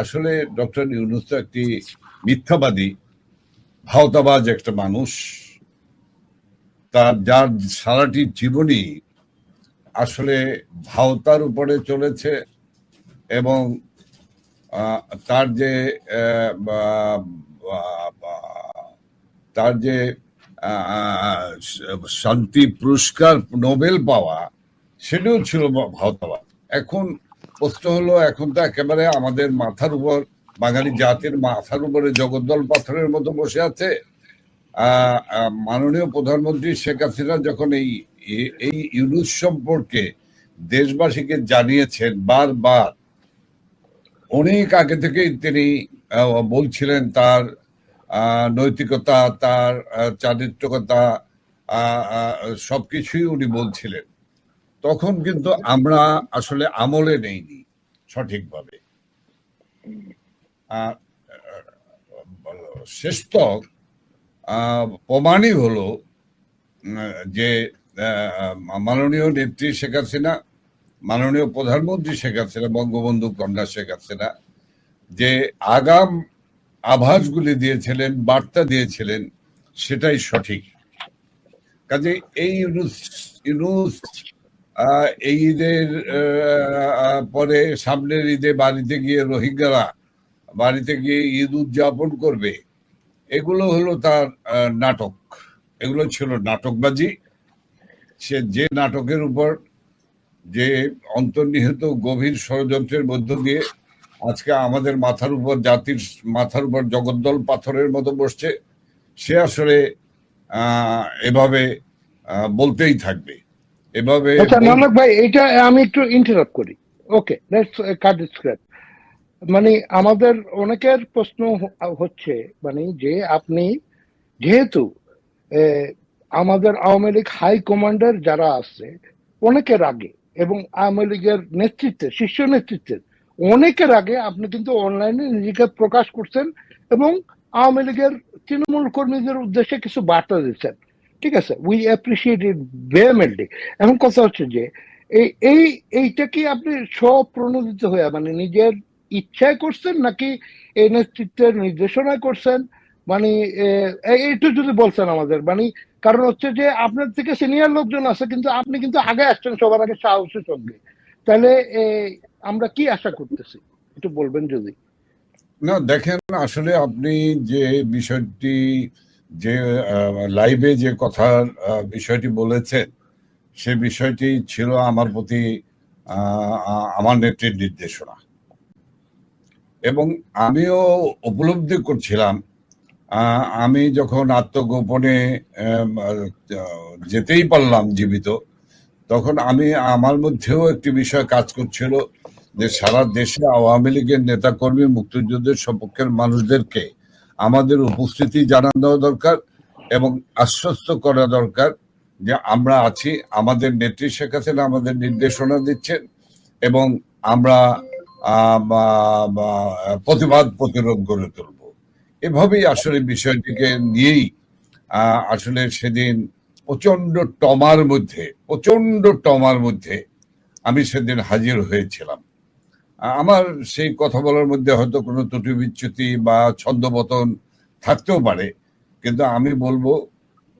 আসলে ডক্টর ইউনুস তো একটি মিথ্যাবাদী, ভাওতাবাজ একটা মানুষ। তার, যার সারাটি জীবনই আসলে ভাওতার উপরে চলেছে এবং তার যে তার যে শান্তি পুরস্কার নোবেল পাওয়া, সেটাও ছিল ভাওতাবাদ এখন প্রশ্ন হলো, এখন তো একেবারে আমাদের মাথার উপর, বাঙালি জাতির মাথার উপরে জগদ্দল পাথরের মতো বসে আছে। মাননীয় প্রধানমন্ত্রী শেখ হাসিনা যখন এই এই ইউনুস সম্পর্কে দেশবাসীকে জানিয়েছেন বারবার, অনেক আগে থেকেই তিনি বলছিলেন তার নৈতিকতা, তার চারিত্রিকতা সবকিছুই উনি বলছিলেন। তখন কিন্তু আমরা আসলে আমলে নেইনি সঠিকভাবে। শেষতক প্রমাণই হলো যে মাননীয় নেত্রী শেখ হাসিনা, মাননীয় প্রধানমন্ত্রী শেখ হাসিনা, বঙ্গবন্ধু কন্যা শেখ হাসিনা, যে আগাম আভাসগুলি দিয়েছিলেন, বার্তা দিয়েছিলেন, সেটাই সঠিক। কাজে এই ইউনুস ইউনুস এই ঈদের পরে সামনের ঈদে বাড়িতে গিয়ে রোহিঙ্গারা বাড়িতে গিয়ে ঈদ উদযাপন করবে, এগুলো হলো তার নাটক। এগুলো ছিল নাটকবাজি। সে যে নাটকের উপর যে অন্তর্নিহিত গভীর ষড়যন্ত্রের মধ্য দিয়ে আজকে আমাদের মাথার উপর, জাতির মাথার উপর জগদ্দল পাথরের মতো বসছে, সে আসলে এভাবে বলতেই থাকবে। এভাবে আচ্ছা নানক ভাই এটা আমি একটু ইন্টারাপ্ট করি। ওকে লেটস কাট স্ক্র্যাপ মানে আমাদের অনেকের প্রশ্ন হচ্ছে মানে যে আপনি যেহেতু আমাদের আওয়ামী লীগ হাই কমান্ডার যারা আছে অনেকের আগে এবং আওয়ামী লীগের নেতৃত্বে শীর্ষ নেতৃত্বের অনেকের আগে আপনি কিন্তু অনলাইনে নিজেকে প্রকাশ করছেন এবং আওয়ামী লীগের তৃণমূল কর্মীদের উদ্দেশ্যে কিছু বার্তা দিচ্ছেন। ঠিক আছে উই অ্যাপ্রিসিয়েট ইট ভেহেমেন্টলি এখন কথা হচ্ছে যে, এই এই, এইটা কি আপনি স্বপ্রণোদিত হয়ে মানে নিজের ইচ্ছায় করছেন নাকি এই নেতৃত্বের নির্দেশনায় করছেন? মানে একটু যদি বলছেন আমাদের মানে কারণ হচ্ছে যে আপনার থেকে সিনিয়র লোকজন আছে, কিন্তু আপনি কিন্তু আগে আসছেন, সবার আগে সাহসের সঙ্গে। তাহলে আমরা কি আশা করতেছি? একটু বলবেন যদি। না, দেখেন, আসলে আপনি যে বিষয়টি যে লাইভে যে কথার বিষয়টি বলেছেন, সে বিষয়টি ছিল আমার প্রতি আমার নেত্রীর নির্দেশনা। এবং আমিও উপলব্ধি করছিলাম আমি যখন আত্মগোপনে যেতেই পারলাম জীবিত, তখন আমি আমার মধ্যেও একটি বিষয় কাজ করছিল যে, সারা দেশে আওয়ামী লীগের নেতাকর্মী মুক্তিযুদ্ধের সপক্ষের মানুষদেরকে আমাদের উপস্থিতি জানানো দরকার এবং আশ্বস্ত করা দরকার যে আমরা আছি, আমাদের নেত্রী শেখ হাসিনা আমাদের নির্দেশনা দিচ্ছেন এবং আমরা প্রতিবাদ প্রতিরোধ গড়ে তুলব। এভাবেই আসলে বিষয়টিকে নিয়েই আসলে সেদিন প্রচণ্ড টমার মধ্যে প্রচণ্ড টমার মধ্যে আমি সেদিন হাজির হয়েছিলাম। আমার সেই কথা বলার মধ্যে হয়তো কোনো ত্রুটি বিচ্যুতি বা ছন্দপতন থাকতেও পারে। কিন্তু আমি বলব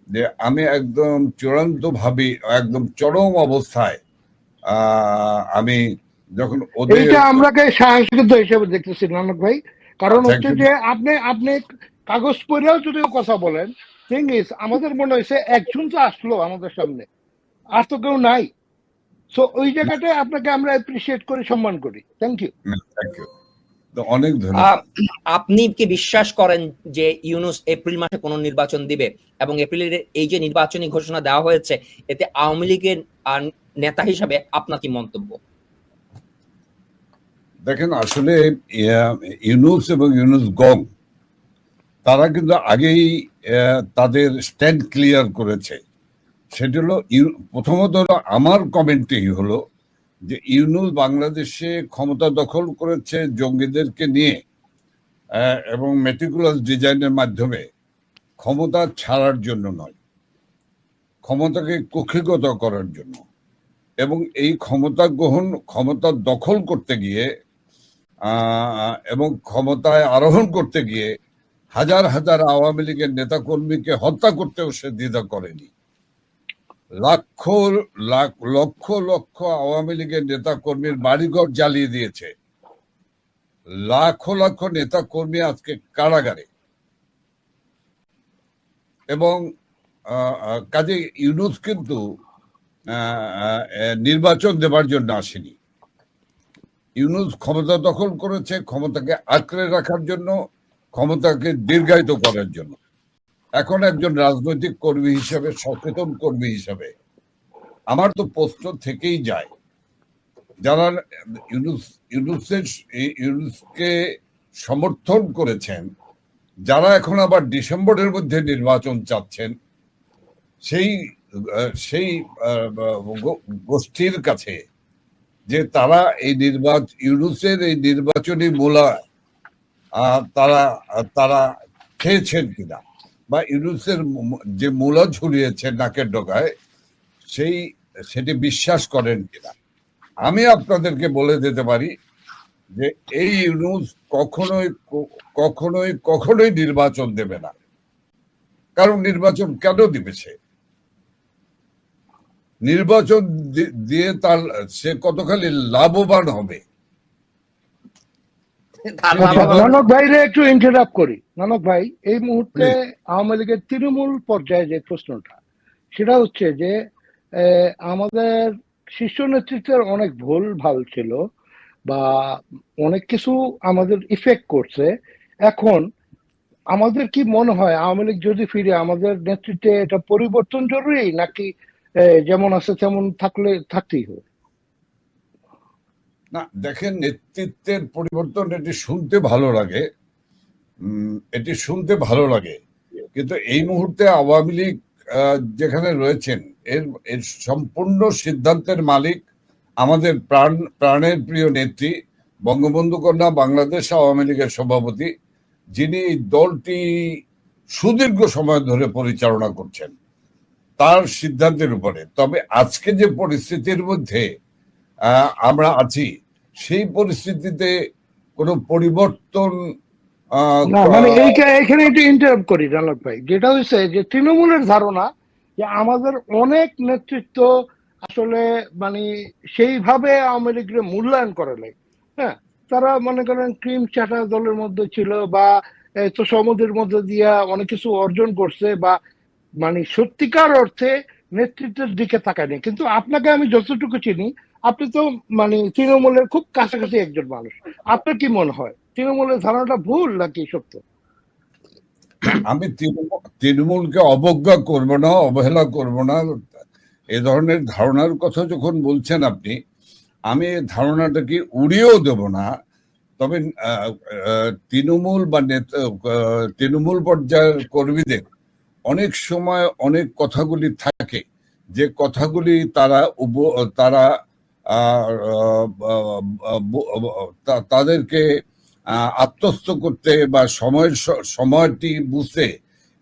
যে আমি একদম চূড়ান্ত ভাবে একদম চরম অবস্থায় আহ, আমি যখন ওদের আমরাকে সাহসিকত হিসেবে দেখতেছি নানক ভাই। কারণ হচ্ছে যে আপনি আপনি কাগজ পড়েও যদি কথা বলেন থিং ইজ আমাদের মনে হয়েছে একজন তো আসলো আমাদের সামনে আর তো কেউ নাই। সো ওই জায়গাটায় আপনাকে আমরা অ্যাপ্রিসিয়েট করি সম্মান করি। থ্যাংক ইউ থ্যাংক ইউ অনেক ধন্যবাদ। আপনি কি বিশ্বাস করেন যে ইউনুস এপ্রিল মাসে কোনো নির্বাচন দিবে? এবং এপ্রিলের এই যে নির্বাচনী ঘোষণা দেওয়া হয়েছে এতে আওয়ামী লীগের নেতা হিসাবে আপনার কি মন্তব্য? দেখেন আসলে ইউনুস এবং ইউনুস গং তারা কিন্তু আগেই আহ, তাদের স্ট্যান্ড ক্লিয়ার করেছে। সেটা হলো প্রথমত হলো আমার কমেন্টই হলো যে ইউনুস বাংলাদেশে ক্ষমতা দখল করেছে জঙ্গিদেরকে নিয়ে এবং মেটিকুলাস ডিজাইনের মাধ্যমে। ক্ষমতা ছাড়ার জন্য নয়, ক্ষমতাকে কক্ষিগত করার জন্য। এবং এই ক্ষমতা গ্রহণ, ক্ষমতা দখল করতে গিয়ে এবং ক্ষমতায় আরোহণ করতে গিয়ে হাজার হাজার আওয়ামী লীগের নেতাকর্মীকে হত্যা করতেও সে দ্বিধা করেনি। লাখ, লক্ষ লক্ষ আওয়ামী লীগের নেতা কর্মীর বাড়িঘর জ্বালিয়ে দিয়েছে। লাখ লাখ নেতা কর্মী আজকে কারাগারে। এবং কাজে ইউনুস কিন্তু নির্বাচন দেবার জন্য আসেনি। ইউনুস ক্ষমতা দখল করেছে ক্ষমতাকে আঁকড়ে রাখার জন্য, ক্ষমতাকে দীর্ঘায়িত করার জন্য। এখন একজন রাজনৈতিক কর্মী হিসেবে, সচেতন কর্মী হিসেবে আমার তো প্রশ্ন থেকেই যায়। যারা ইউনুস ইউনুসকে সমর্থন করেছেন, যারা এখন আবার ডিসেম্বরের মধ্যে নির্বাচন চাচ্ছেন, সেই সেই গোষ্ঠীর কাছে যে তারা এই নির্বাচন ইউনুসের এই নির্বাচনী মূলা তারা তারা খেয়েছেন কিনা। বা ইউনুসের যে মূলা ঝুলিয়েছে নাকের ডগায় সেই, সেটি বিশ্বাস করেন কিনা। আমি আপনাদেরকে বলে দিতে পারি যে এই ইউনুস কখনোই কখনোই কখনোই নির্বাচন দেবে না। কারণ নির্বাচন কেন দিবে সে? নির্বাচন দিয়ে তার, সে কতখানি লাভবান হবে? নানক ভাইরে একটু ইন্টারাপ্ট করি। নানক ভাই এই মুহূর্তে আওয়ামী লীগের তৃণমূল পর্যায়ে যে প্রশ্নটা সেটা হচ্ছে যে আমাদের শীর্ষ নেতৃত্বের অনেক ভুল ভালো ছিল বা অনেক কিছু আমাদের ইফেক্ট করছে। এখন আমাদের কি মনে হয় আওয়ামী লীগ যদি ফিরে আমাদের নেতৃত্বে এটা পরিবর্তন জরুরি নাকি যেমন আছে তেমন থাকলে থাকতেই হবে? না, দেখেন, নেতৃত্বের পরিবর্তন এটি শুনতে ভালো লাগে। এটি শুনতে ভালো লাগে। কিন্তু এই মুহূর্তে আওয়ামী লীগ যেখানে রয়েছেন, এর এর সম্পূর্ণ সিদ্ধান্তের মালিক আমাদের প্রাণ, প্রাণের প্রিয় নেত্রী, বঙ্গবন্ধু কন্যা, বাংলাদেশ আওয়ামী লীগের সভাপতি, যিনি দলটি সুদীর্ঘ সময় ধরে পরিচালনা করছেন, তার সিদ্ধান্তের উপরে। তবে আজকে যে পরিস্থিতির মধ্যে আমরা আছি সেই পরিস্থিতিতে কোনো পরিবর্তন মানে একটু ইন্টারাপ্ট করি জানক ভাই। যেটা হচ্ছে যে তৃণমূলের ধারণা যে আমাদের অনেক নেতৃত্ব আসলে মানে সেইভাবে আওয়ামী লীগের মূল্যায়ন করে নাই। হ্যাঁ তারা মনে করেন ক্রিম চাটা দলের মধ্যে ছিল বা তো সমুদ্রের মধ্যে দিয়া অনেক কিছু অর্জন করছে বা মানে সত্যিকার অর্থে নেতৃত্বের দিকে তাকায়নি। কিন্তু আপনাকে আমি যতটুকু চিনি আপনি তো মানে তৃণমূলের খুব কাছাকাছি একজন মানুষ। আপনার কি মনে হয়? তৃণমূলের ধারণাটা ভুল নাকি সত্য? আমি তৃণমূল, তৃণমূলকে অবজ্ঞা করব না, অবহেলা করব না। এ ধরনের ধারণার কথা যখন বলছেন আপনি, আমি ধারণাটাকে উড়িয়েও দেব না। তবে তৃণমূল বা তৃণমূল পর্যায়ের কর্মীদের অনেক সময় অনেক কথাগুলি থাকে। যে কথাগুলি তারা তারা তাদেরকে আত্মস্থ করতে বা সময়ের সময়টি বুঝতে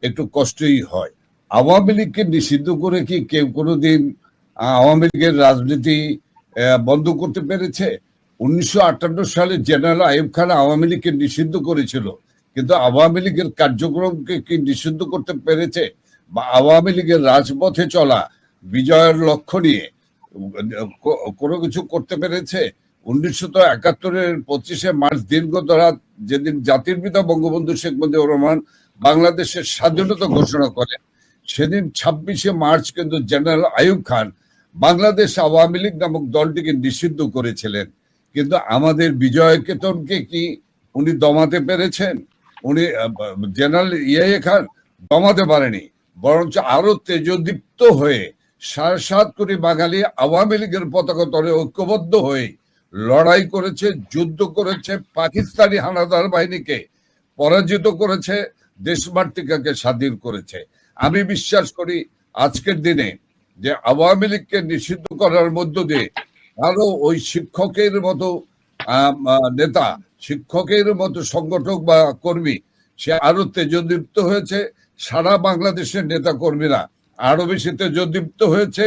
একটু কষ্টই হয়। আওয়ামী লীগকে নিষিদ্ধ করে কি কেউ কোনোদিন আওয়ামী লীগের রাজনীতি বন্ধ করতে পেরেছে? উনিশশো আটান্ন সালে জেনারেল আইব খান আওয়ামী লীগকে নিষিদ্ধ করেছিল, কিন্তু আওয়ামী লীগের কার্যক্রমকে কি নিষিদ্ধ করতে পেরেছে? বা আওয়ামী লীগের রাজপথে চলা বিজয়ের লক্ষ্য নিয়ে কোনো কিছু করতে পেরেছে? উনিশশো একাত্তরের পঁচিশে মার্চ দীর্ঘ ধরা যেদিন জাতির পিতা বঙ্গবন্ধু শেখ মুজিবুর রহমান বাংলাদেশের স্বাধীনতা ঘোষণা করেন, সেদিন ছাব্বিশে মার্চ কিন্তু জেনারেল আইয়ুব খান বাংলাদেশ আওয়ামী লীগ নামক দলটিকে নিষিদ্ধ করেছিলেন। কিন্তু আমাদের বিজয় কেতনকে কি উনি দমাতে পেরেছেন? উনি জেনারেল ইয়ে খান দমাতে পারেনি, বরঞ্চ আরও তেজদীপ্ত হয়ে সাড়ে সাত কোটি বাঙালি আওয়ামী লীগের পতাকা তলে ঐক্যবদ্ধ হয়ে লড়াই করেছে, যুদ্ধ করেছে, পাকিস্তানি হানাদার বাহিনীকে পরাজিত করেছে, দেশমাতৃকাকে স্বাধীন করেছে। আমি বিশ্বাস করি আজকের দিনে যে আওয়ামী লীগকে নিষিদ্ধ করার মধ্য দিয়ে আরও ওই শিক্ষকের মতো নেতা, শিক্ষকের মতো সংগঠক বা কর্মী, সে আরও তেজদীপ্ত হয়েছে। সারা বাংলাদেশের নেতা কর্মীরা আরও বেশি তেজদীপ্ত হয়েছে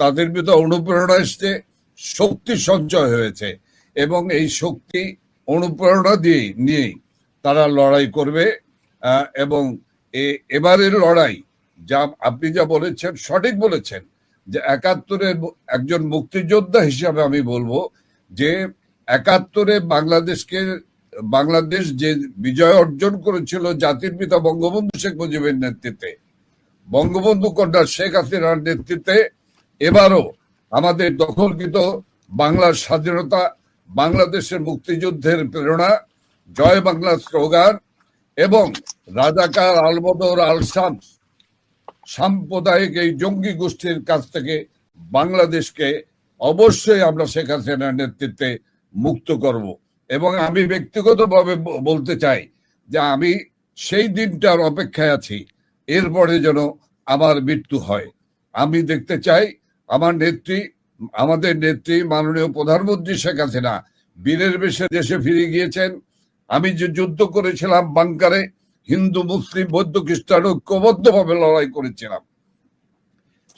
তাদের ভিতরে অনুপ্রেরণা এসছে, শক্তি সঞ্চয় হয়েছে এবং এই শক্তি অনুপ্রেরণা দিয়ে নিয়েই তারা লড়াই করবে এবং এবারের লড়াই যা আপনি যা বলেছেন, সঠিক বলেছেন, যে একাত্তরের একজন মুক্তিযোদ্ধা হিসাবে আমি বলব যে একাত্তরে বাংলাদেশকে, বাংলাদেশ যে বিজয় অর্জন করেছিল জাতির পিতা বঙ্গবন্ধু শেখ মুজিবের নেতৃত্বে বঙ্গবন্ধু কন্যা শেখ হাসিনার নেতৃত্বে এবারও আমাদের দখলকৃত বাংলার স্বাধীনতা, বাংলাদেশের মুক্তিযুদ্ধের প্রেরণা, জয় বাংলা স্লোগান এবং রাজাকার আলবদর আল সাম্প্রদায়িক এই জঙ্গি গোষ্ঠীর কাছ থেকে বাংলাদেশকে অবশ্যই আমরা শেখ হাসিনার নেতৃত্বে মুক্ত করব। এবং আমি ব্যক্তিগতভাবে বলতে চাই যে আমি সেই দিনটার অপেক্ষায় আছি। এরপরে যেন আমার মৃত্যু হয়। আমি দেখতে চাই, আমার নেত্রী, আমাদের নেত্রী মাননীয় প্রধানমন্ত্রী শেখ হাসিনা বীরের বেশে দেশে ফিরে গিয়েছেন। আমি যে যুদ্ধ করেছিলাম বাংকারে, হিন্দু, মুসলিম, বৌদ্ধ, খ্রিস্টান ঐক্যবদ্ধভাবে লড়াই করেছিলাম।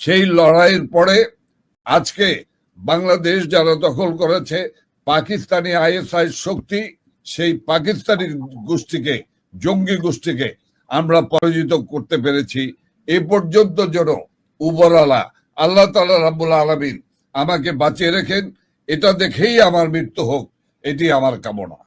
সেই লড়াইয়ের পরে আজকে বাংলাদেশ যারা দখল করেছে, পাকিস্তানি আইএসআই শক্তি, সেই পাকিস্তানি গোষ্ঠীকে, জঙ্গি গোষ্ঠীকে আমরা পরাজিত করতে পেরেছি। এ পর্যন্ত যেন উপরালা আল্লাহ তালা রাবুল আলমিন আমাকে বাঁচিয়ে রেখেন, এটা দেখেই আমার মৃত্যু হোক, এটি আমার কামনা।